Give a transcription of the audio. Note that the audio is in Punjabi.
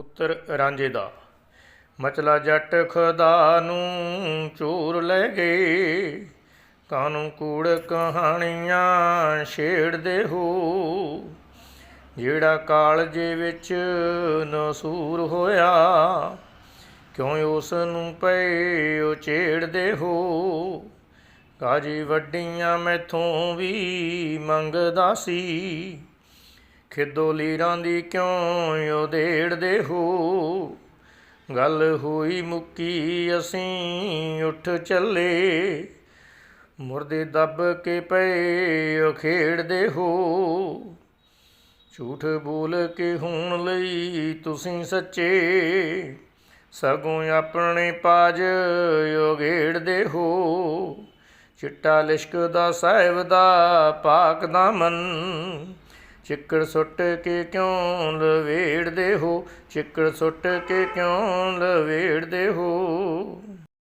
ਪੁੱਤਰ ਰਾਂਝੇ ਦਾ। ਮਚਲਾ ਜੱਟ ਖੁਦਾ ਨੂੰ ਚੋਰ ਲੈ ਗਏ। ਕਾਨੂੰ ਕੂੜ ਕਹਾਣੀਆਂ ਛੇੜਦੇ ਹੋ? ਜਿਹੜਾ ਕਾਲਜੇ ਵਿੱਚ ਨਸੂਰ ਹੋਇਆ, ਕਿਉਂ ਉਸ ਨੂੰ ਪਏ ਉਹ ਛੇੜਦੇ ਹੋ? ਕਾਜੀ ਵੱਡੀਆਂ ਮੈਥੋਂ ਵੀ ਮੰਗਦਾ ਸੀ। ਖਿੱਦੋ ਲੀਰਾਂ ਦੀ ਕਿਉਂ ਉਦੇੜਦੇ ਹੋ? ਗੱਲ ਹੋਈ ਮੁੱਕੀ ਅਸੀਂ ਉੱਠ ਚੱਲੇ। ਮੁਰਦੇ ਦੱਬ ਕੇ ਪਏ ਉਹ ਖੇਡਦੇ ਹੋ। ਝੂਠ ਬੋਲ ਕੇ ਹੋਣ ਲਈ ਤੁਸੀਂ ਸੱਚੇ। ਸਗੋਂ ਆਪਣੇ ਪਾਜ ਉਘੇੜਦੇ ਹੋ। ਚਿੱਟਾ ਲਿਸ਼ਕਦਾ ਸਾਹਿਬ ਦਾ ਪਾਕ ਦਾਮਨ ਚਿੱਕੜ ਸੁੱਟ ਕੇ ਕਿਉਂ ਲਵੇੜਦੇ ਹੋ? ਚਿੱਕੜ ਸੁੱਟ ਕੇ ਕਿਉਂ ਲਵੇੜਦੇ ਹੋ?